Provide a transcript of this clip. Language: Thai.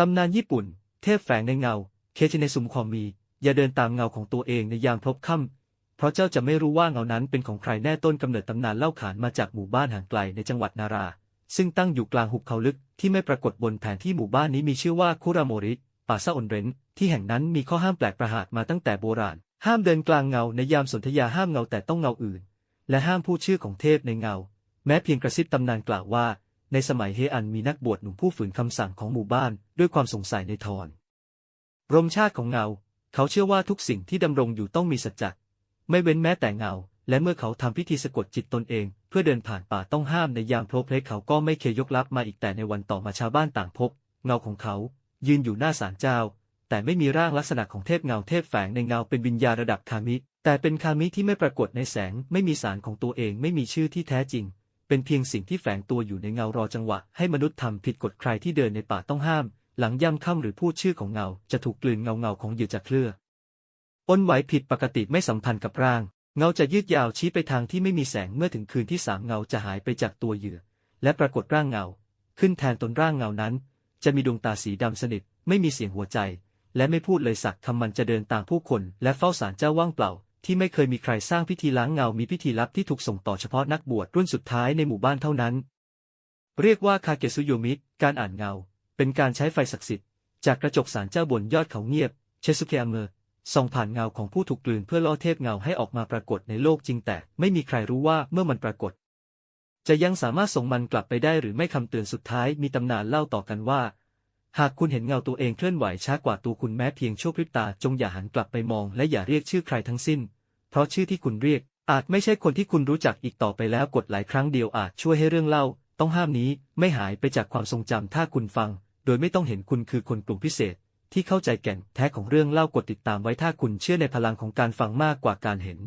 ตำนานญี่ปุ่น เทพแฝงในเงา เคชินซุมคอมี อย่าเดินตามเงาของตัวเองในยามพบค่ำเพราะเจ้าจะไม่รู้ว่าเงานั้นเป็นของใครแน่ต้นกำเนิดตำนานเล่าขานมาจากหมู่บ้านห่างไกลในจังหวัดนารา ซึ่งตั้งอยู่กลางหุบเขาลึกที่ไม่ปรากฏบนแผนที่หมู่บ้านนี้มีชื่อว่าคุราโมริป่าซาอนเรนที่แห่งนั้นมีข้อห้ามแปลกประหลาดมาตั้งแต่โบราณ ห้ามเดินกลางเงาในยามสนธยาห้ามเงาแต่ต้องเงาอื่น และห้ามพูดชื่อของเทพในเงา แม้เพียงกระซิบตำนานกล่าวว่า ในสมัยเฮอันมีนักบวชหนุ่มผู้ฝืนคำสั่งของหมู่บ้านด้วยความสงสัยในทอนรมชาติของเงา เขาเชื่อว่าทุกสิ่งที่ดำรงอยู่ต้องมีสัจจะไม่เว้นแม้แต่เงา และเมื่อเขาทำพิธีสะกดจิตตนเอง เพื่อเดินผ่านป่าต้องห้ามในยามโพลเพลเขาก็ไม่เคยยกลับมาอีกแต่ในวันต่อมาชาวบ้านต่างพบ เงาของเขา ยืนอยู่หน้าศาลเจ้า แต่ไม่มีร่างลักษณะของเทพเงาเทพแฝงในเงาเป็นวิญญาณระดับคามิ แต่เป็นคามิที่ไม่ปรากฏในแสง ไม่มีสารของตัวเองไม่มีชื่อที่แท้จริง เป็นเพียงสิ่งที่แฝงตัวอยู่ในเงารอจังหวะ ให้มนุษย์ทำผิดกฎใครที่เดินในป่าต้องห้าม หลังย่ำค่ำหรือพูดชื่อของเงา จะถูกกลืนเงาเงาของเหยื่อจะเคลื่ออ้นไหวผิดปกติไม่สัมพันธ์กับร่าง เงาจะยืดยาวชี้ไปทางที่ไม่มีแสงเมื่อถึงคืนที่สามเงาจะหายไปจากตัวเหยื่อ และปรากฏร่างเงา ขึ้นแทนตนร่างเงานั้น จะมีดวงตาสีดำสนิท ไม่มีเสียงหัวใจ และไม่พูดเลยสักคำมันจะเดินตามผู้คน และเฝ้าสารเจ้าว่างเปล่า ที่ไม่เคยมีใครสร้างพิธีล้างเงา มีพิธีลับที่ถูกส่งต่อเฉพาะนักบวชรุ่นสุดท้ายในหมู่บ้านเท่านั้น เรียกว่าคาเกซุโยมิการอ่านเงา เป็นการใช้ไฟศักดิ์สิทธิ์ จากกระจกศาลเจ้าบนยอดเขาเงียบ เชสุเกะเมอร์ส่องผ่านเงาของผู้ถูกกลืนเพื่อล่อเทพเงาให้ออกมาปรากฏในโลกจริงแต่ไม่มีใครรู้ว่าเมื่อมันปรากฏ จะยังสามารถส่งมันกลับไปได้หรือไม่คำเตือนสุดท้ายมีตำนานเล่าต่อกันว่า หากคุณเห็นเงาตัวเองเคลื่อนไหวช้ากว่าตัวคุณแม้เพียงชั่วพริบตาจงอย่าหันกลับไปมองและอย่าเรียกชื่อใครทั้งสิ้น เพราะชื่อที่คุณเรียก อาจไม่ใช่คนที่คุณรู้จักอีกต่อไปแล้วกดหลายครั้งเดียวอาจช่วยให้เรื่องเล่า ต้องห้ามนี้ไม่หายไปจากความทรงจำถ้าคุณฟัง โดยไม่ต้องเห็นคุณคือคนกลุ่มพิเศษ ที่เข้าใจแก่นแท้ของเรื่องเล่ากดติดตามไว้ถ้าคุณเชื่อในพลังของการฟังมากกว่าการเห็น